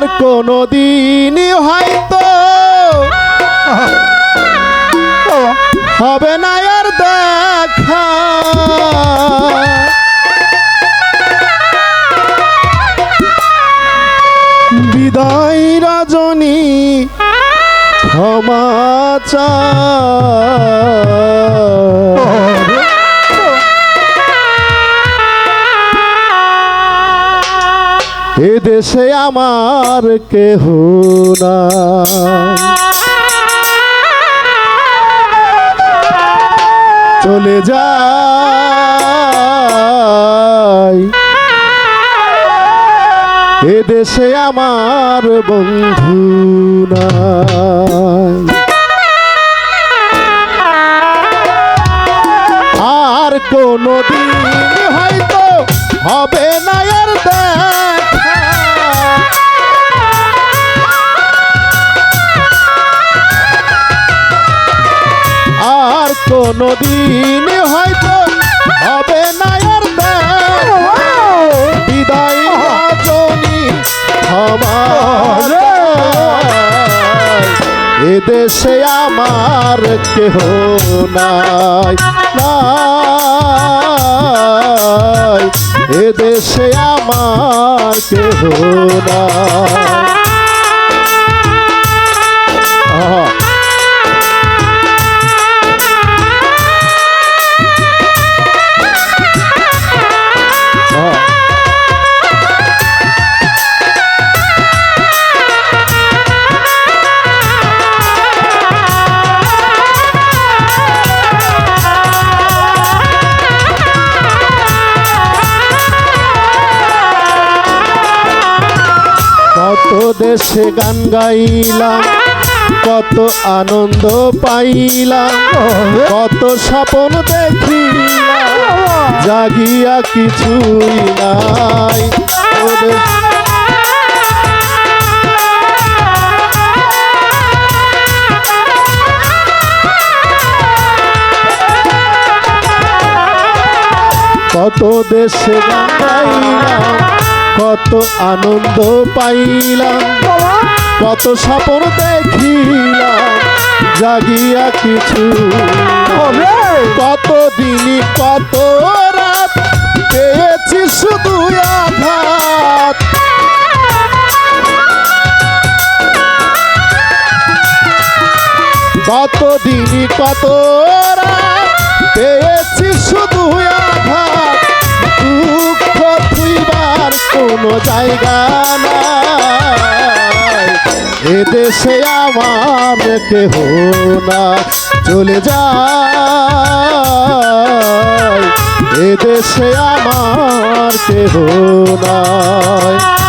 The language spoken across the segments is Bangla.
আর কোনো দিন হয়তো হবে না আর দেখা বিদায় রজনী ক্ষমা চায়। দেশে আমার কেহ নাই। চলে যাই। এ দেশে আমার বন্ধু নাই। আর কোনো দিন হয়তো হবে না আর দেখা আর কোনো দিন হয়তো হবে না আর বিদায় আমার এ দেশে আমার কেহ নাই নাই। এ দেশে আমার কেহ নাই। কত দেশে গান গাইলাম, কত আনন্দ পাইলাম, কত স্বপন দেখিলাম, জাগিয়া কিছুই নাই। কত দেশে গান গাইলাম কত আনন্দ পাইলাম। কত স্বপ্ন দেখিলাম। জাগিয়া কিছু কত দিনই কত রাত পেয়েছি শুধু আঘাত। কত দিনই কত রাত জায়গা এ দেশে আমার কেহ না চলে যায়। এ দেশে আমার কেহ নাই।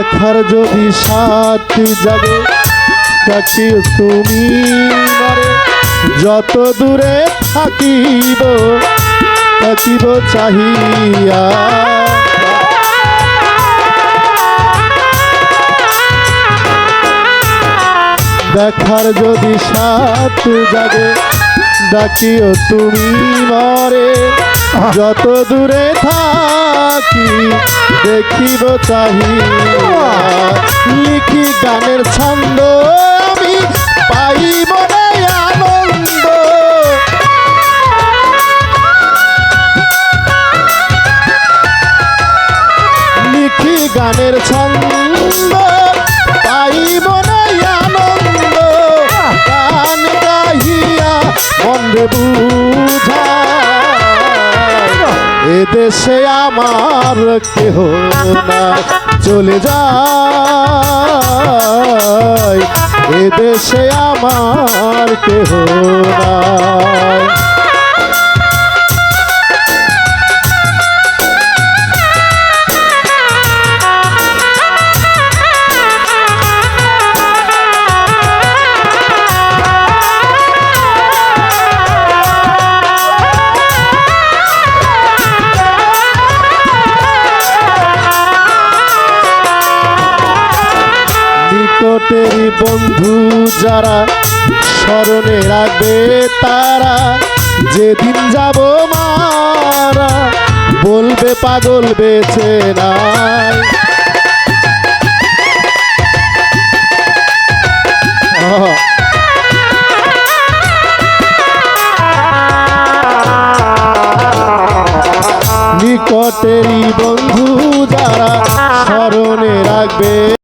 দেখার যদি সাথী জাগে থাকি তুমি মরে। যত দূরে থাকিব থাকিব চাহিয়া। দেখার যদি সাথ জাগে, ডাকিও তুমি মরে। যত দূরে থাকি, দেখিব চাহিয়া। লিখি গানের ছন্দ আমি, পাইব আনন্দ। লিখি গানের ছন্দ, পাইব আনন্দ। গান গাহিয়া বুঝা। দেশে আমার কেহ না চলে যায়। দেশে আমার কেহ নাই। নিকটেরই বন্ধু যারা স্মরণে রাখবে তারা, যেদিন যাব মারা, বলবে পাগল বেছে নাই। নিকটেরই বন্ধু যারা স্মরণে রাখবে